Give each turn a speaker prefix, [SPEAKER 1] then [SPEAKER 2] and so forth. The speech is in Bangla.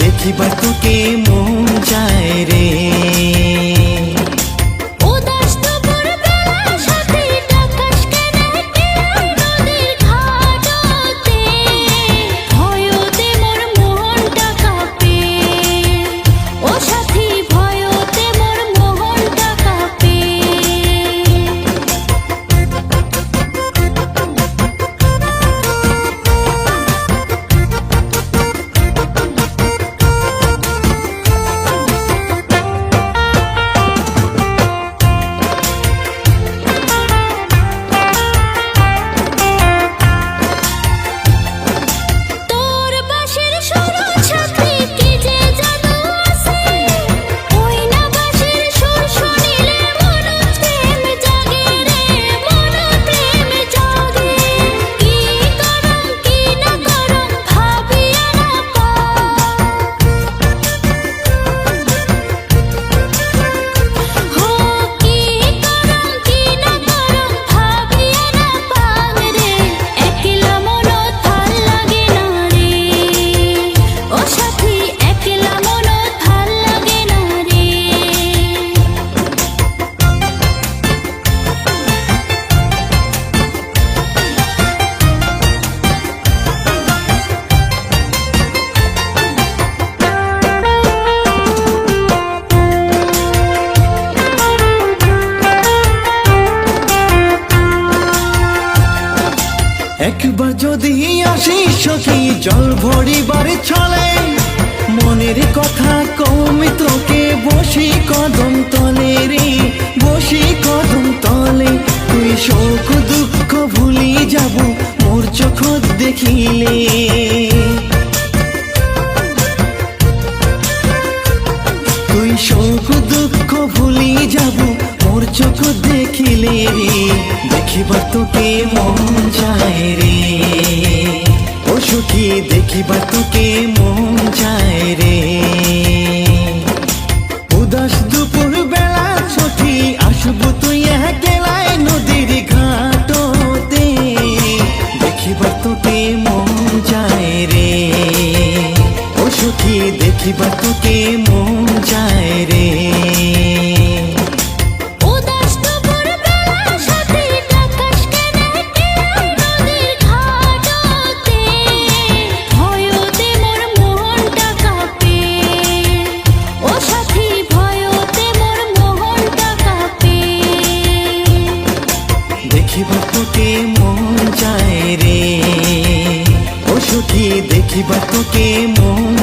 [SPEAKER 1] দেখিবা তোকে মন যায় রে। একবার যদি আসিস সখী, জল ভরিবার ছলে, মনের কথা কমে তোকে, বসি কদম তলে রে, বসি কদম তলে। তুই শোক দুঃখ ভুলি যাব, মোর চোখ দেখিলে। তুই শোক দুঃখ ভুলি যাব মোর চোখ দেখিলে রে, দেখিবার তোকে মন যায় রে? ও সুখী, দেখিবার তোকে মন যায় রে? উদাস দুপুর বেলা সখী আসব তুই একলাই নদীর ঘাটতে। দেখিবার তোকে মন যায় রে? ও সখী, দেখিবার তোকে মন যায় রে? মন যায়